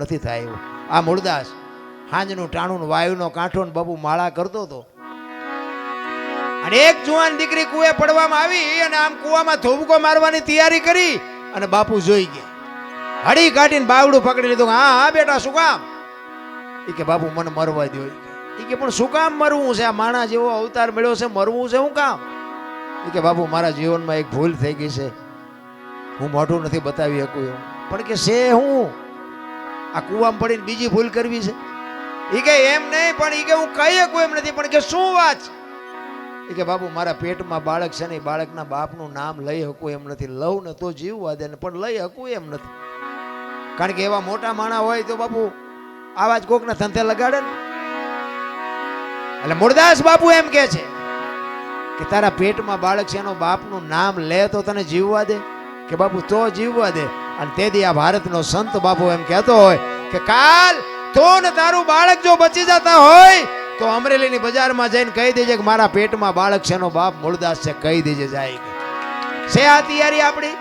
નથી થાય એવું. આ મૂળદાસ હાંજનું ટાણું વાયુનો કાંઠો ને બાપુ માળા કરતો હતો. અને એક જુવાન દીકરી કુએ પડવામાં આવી અને આમ કુવામાં ધોબકો મારવાની તૈયારી કરી અને બાપુ જોઈ ગયા. હળી કાઢીને બાવડું પકડી લીધું. હા હા, બેટા, શું કામ? એ કે, બાપુ, મને મરવા દો એ કે, પણ શું કામ મરવું છે? આ માણા જેવો અવતાર મળ્યો છે, મરવું છે શું કામ? એ કે, બાપુ, મારા જીવનમાં એક ભૂલ થઈ ગઈ છે. હું મોઢું નથી બતાવી શકું એવું. પણ કે છે હું? આ કૂવામાં પડીને બીજી ભૂલ કરવી છે? એ કે એમ નહીં, પણ એ કે હું કહી શકું એમ નથી, પણ કે શું વાત એ કે બાપુ, મારા પેટમાં બાળક છે ને એ બાળકના બાપનું નામ લઈ શકું એમ નથી. લઉં ને તો જીવવા દે ને, પણ લઈ શકું એમ નથી. કારણ કે એવા મોટા માણા હોય તો બાપુ આવા જ કોકના ધંધે લગાડે ને. એટલે મુરદાસ બાપુ એમ કે છે કે તારા પેટમાં બાળક છે એનો બાપનું નામ લે તો તને જીવવા દે. કે બાપુ, તો જીવવા દે. અને તેથી આ ભારતનો સંત બાપુ એમ કહેતો હોય કે, કાલ તો ને તારું બાળક જો બચી જતા હોય, તો અમરેલીની બજારમાં જઈને કહી દેજે કે મારા પેટમાં બાળક છે, એનો બાપ મૂળદાસ છે. કહી દેજે જાય છે આ તૈયારી આપણી?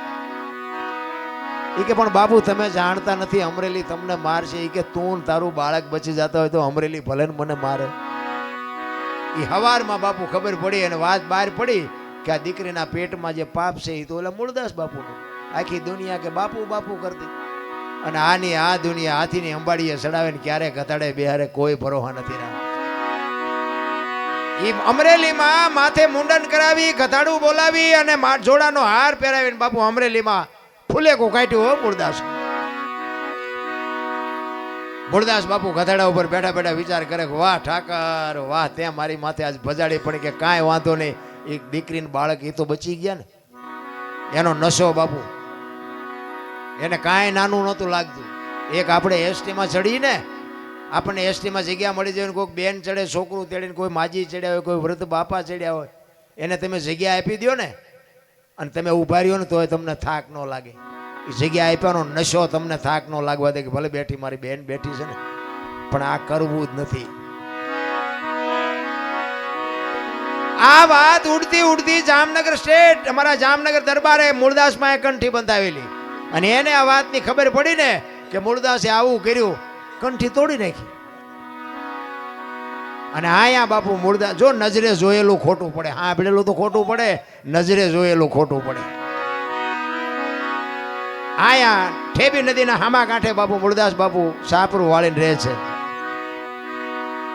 એ કે, પણ બાપુ, તમે જાણતા નથી, અમરેલી તમને મારશે. એ કે, તું તારું બાળક બચી જતા હોય, તો અમરેલી ભલે મને મારે. એ હવારમાં બાપુ ખબર પડી અને વાત બહાર પડી કે આ દીકરીના પેટમાં જે પાપ છે એ તો ઓલા મૂળદાસ બાપુનું. આખી દુનિયા કે બાપુ બાપુ કરતી. અને આની આ દુનિયા હાથીની અંબાડીએ ચડાવે ને ક્યારે ઘટાડે બિહારે કોઈ ભરોહા નથી રહ્યા એ અમરેલીમાં માથે મુંડન કરાવી, ગધાડું બોલાવી અને જોડાનો હાર પહેરાવીને બાપુ અમરેલીમાં ફૂલેકું કાઢ્યું હો મૂળદાસ મૂળદાસ બાપુ ગધાડા ઉપર બેઠા બેઠા વિચાર કરે વાહ ઠાકર, વાહ તે મારી માથે આજ ભજાડી પડી કે કાંઈ વાંધો નહીં. એક દીકરીને બાળક એ તો બચી ગયા ને. એનો નશો બાપુ. એને કાંઈ નાનું નહોતું લાગતું. એક આપણે એસટીમાં ચડીને આપણને એસટીમાં જગ્યા મળી જાય કોઈક બેન ચડે, છોકરું તેડીને કોઈ માજી ચડ્યા હોય, કોઈ વૃદ્ધ બાપા ચડ્યા હોય, એને તમે જગ્યા આપી દો ને, અને તમે ઊભા રહ્યો ને તોય તમને થાક ન લાગે. એ જગ્યા આપ્યાનો નશો તમને થાક ન લાગવા દે કે ભલે બેઠી મારી બેન બેઠી છે ને, પણ આ કરવું જ નથી. આ વાત ઉડતી ઉડતી જામનગર સ્ટેટ, અમારા જામનગર દરબારે મૂળદાસમાં કંઠી બંધાવેલી. અને એને આ વાતની ખબર પડી ને કે મૂળદાસે આવું કર્યું, કંઠી તોડી નાખી. અને આયા બાપુ મૂળદાસ જો નજરે જોયેલું ખોટું પડે. હા ભેળેલું તો ખોટું પડે, નજરે જોયેલું ખોટું પડે. આયા ઠેબી નદીના હામા કાંઠે બાપુ મૂળદાસ બાપુ સાપરું વાળીને રહે છે.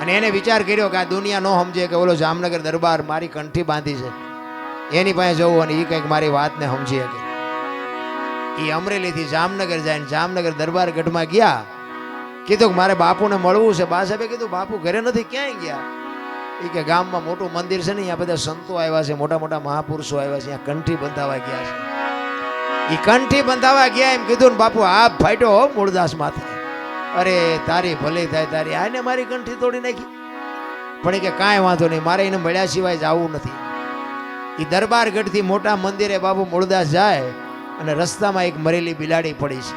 અને એને વિચાર કર્યો કે આ દુનિયા ન સમજે કે ઓલો જામનગર દરબાર મારી કંઠી બાંધી છે. એની પાસે જવું અને એ કંઈક મારી વાતને સમજી શકે. એ અમરેલીથી જામનગર જાય જામનગર દરબાર ગઢમાં ગયા. કીધું કે મારે બાપુને મળવું છે. બા સાહેબે કીધું, બાપુ ઘરે નથી, ક્યાંય ગયા? એ કે, ગામમાં મોટું મંદિર છે ને, અહીંયા બધા સંતો આવ્યા છે, મોટા મોટા મહાપુરુષો આવ્યા છે, અહીંયા કંઠી બંધાવા ગયા છે. એ કંઠી બંધાવા ગયા એમ કીધું ને, બાપુ, આ ફાટ્યો હો મૂળદાસ માથે. અરે, તારી ભલે થાય, તારી, આને મારી કંઠી તોડી નાખી. પણ એ કે, કાંઈ વાંધો નહીં, મારે એને મળ્યા સિવાય જવું નથી. એ દરબાર ગઢથી મોટા મંદિરે બાપુ મૂળદાસ જાય અને રસ્તામાં એક મરેલી બિલાડી પડી છે.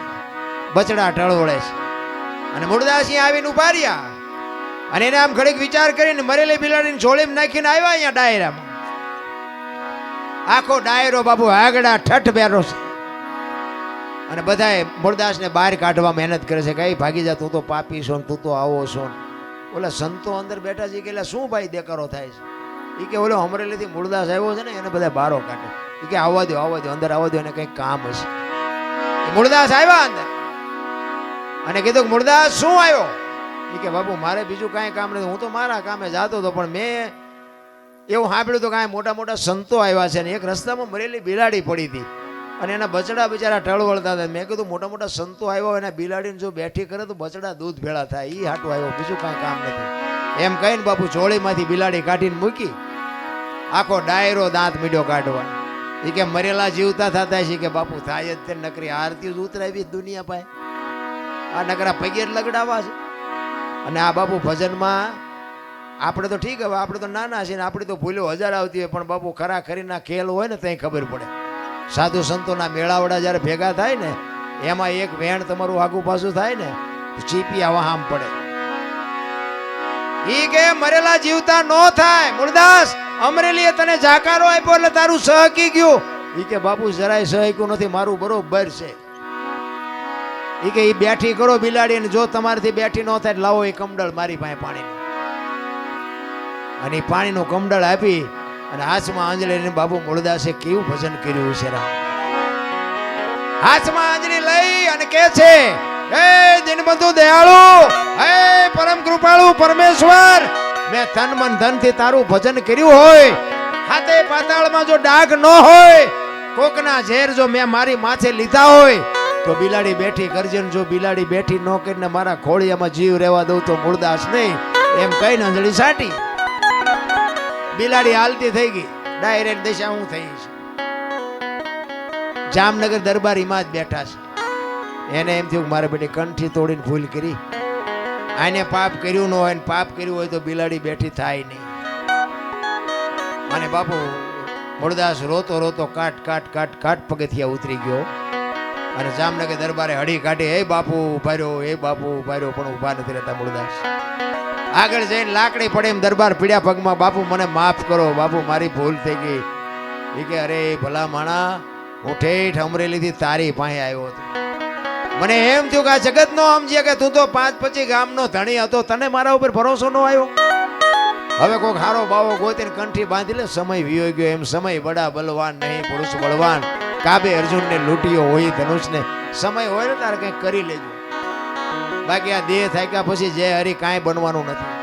બચડા ટળોળે છે. અને મૂળદાસ અહીંયા આવીને ઉપાડ્યા અને એને આમ ઘડીક વિચાર કરીને મરેલી બિલાડીને જોડીમાં નાખીને આવ્યા અહીંયા ડાયરામાં. આખો ડાયરો બાપુ આગડા ઠઠ બેરો છે. અને બધાએ મૂળદાસને બહાર કાઢવા મહેનત કરે છે કઈ ભાગી જા, તું તો પાપી છો તું તો આવો છો ઓલા સંતો અંદર બેઠા છે કે, એટલે શું ભાઈ દેકારો થાય છે? એ કે, ઓલો અમરેલીથી મૂળદાસ આવ્યો છે ને, એને બધા બારો કાઢે. કે આવવા દો આવવા દો, અંદર આવવા દો, એને કંઈક કામ હશે. મૂળદાસ આવ્યા અંદર. અને કીધું કે મૂળદાસ શું આવ્યો? એ કે બાપુ, મારે બીજું કાંઈ કામ નથી. હું તો મારા કામે જાતો હતો, પણ મેં એવું સાંભળ્યું તો કાંઈ મોટા મોટા સંતો આવ્યા છે ને એક રસ્તામાં મરેલી બિલાડી પડી હતી. અને એના બચડા બિચારા ટળવળતા હતા. મેં કીધું, મોટા મોટા સંતો આવ્યા એના બિલાડીને જો બેઠી કરે તો બચડા દૂધ ભેળા થાય. એ હાટું આવ્યો, બીજું કાંઈ કામ નથી. એમ કહીને બાપુ ચોળીમાંથી બિલાડી કાઢીને મૂકી. આખો ડાયરો દાંત મીડો કાઢવા એ કે મરેલા જીવતા થતા છે કે બાપુ થાય જ તે નકરી આરતી ઉતરાવી દુનિયા પાસે. આ નકરા પગે લગડાવા છે. અને આ બાપુ ભજનમાં આપણે તો ઠીક હવે, આપણે તો નાના ને આપણી તો ભૂલો હજાર આવતી હોય, પણ બાપુ ખરા ખરીના ખેલ હોય ને ત્યાં ખબર પડે. સાધુ સંતોના મેળાવડા જ્યારે ભેગા થાય ને, એમાં એક વેણ તમારું આગુ પાછું થાય ને, ચીપી આવા આમ પડે. ઈ કે મરેલા જીવતા નો થાય મૂળદાસ અમરેલીએ તને જાકારો આપ્યો એટલે તારું સહકી ગયું. એ કે, બાપુ, જરાય સહક્યું નથી, મારું બરોબર છે. એ કે એ બેઠી કરો બિલાડી અને જો તમારાથી બેઠી ન થાય લાવો એ કમડળ મારી પાસે પાણી અને પાણીનું કમડળ આપી અને હાથમાં આંજળીને બાપુ મૂળદાસે કેવું ભજન કર્યું છે રામ. હાથમાં આંજળી લઈ અને કે છે, હે દિનબંધુ દયાળુ, હે પરમ કૃપાળુ પરમેશ્વર મેં તન મન ધનથી તારું ભજન કર્યું હોય, હાથે પાતાળમાં જો ડાઘ ન હોય, કોકના ઝેર જો મેં મારી માથે લીધા હોય, તો બિલાડી બેઠી કરજે જો બિલાડી બેઠી ન કરીને મારા ખોળિયામાં જીવ રહેવા દઉં તો મૂળદાસ નહીં. એમ કઈ નજળી સાટી બિલાડી હાલતી થઈ ગઈ. ડાયરેક્ટ દિશા હું થઈ છે. જામનગર દરબારીમાં જ બેઠા છે. એને એમ થયું મારે બેટી કંઠી તોડીને ભૂલ કરી. આને પાપ કર્યું ન હોય ને પાપ કર્યું હોય તો બિલાડી બેઠી થાય નહીં. અને બાપુ મૂળદાસ રોતો રોતો કાટ કાટ કાટ કાટ પગથિયા ઉતરી ગયો. અને જામનગર દરબારે હડી કાઢી, હે બાપુ, ઊભા રહ્યો, હે બાપુ, ઊભા રહ્યો, પણ ઊભા નથી રહેતા મૂળદાસ આગળ જઈને લાકડી પડે એમ દરબાર પીડ્યા પગમાં, બાપુ, મને માફ કરો, બાપુ, મારી ભૂલ થઈ ગઈ. એ કે, અરે, ભલા માણા હું ઠેઠ અમરેલીથી તારી પાસે આવ્યો હતો. મને એમ થયું કે આ જગત નો સમજ્યા કે તું તો પાંચ પછી ગામનો ધણી હતો, તને મારા ઉપર ભરોસો ન આવ્યો? હવે કોઈક હારો બાવો ગોતીને કંઠી બાંધી લે સમય વિયો ગયો. એમ સમય બડા બલવાન નહીં, પુરુષ બળવાન. કાબે અર્જુનને લૂંટીઓ હોય, ધનુષને. સમય હોય ને તારે કંઈક કરી લેજો. બાકી આ દેહ થાય કે પછી જય હરી કાંઈ બનવાનું નથી.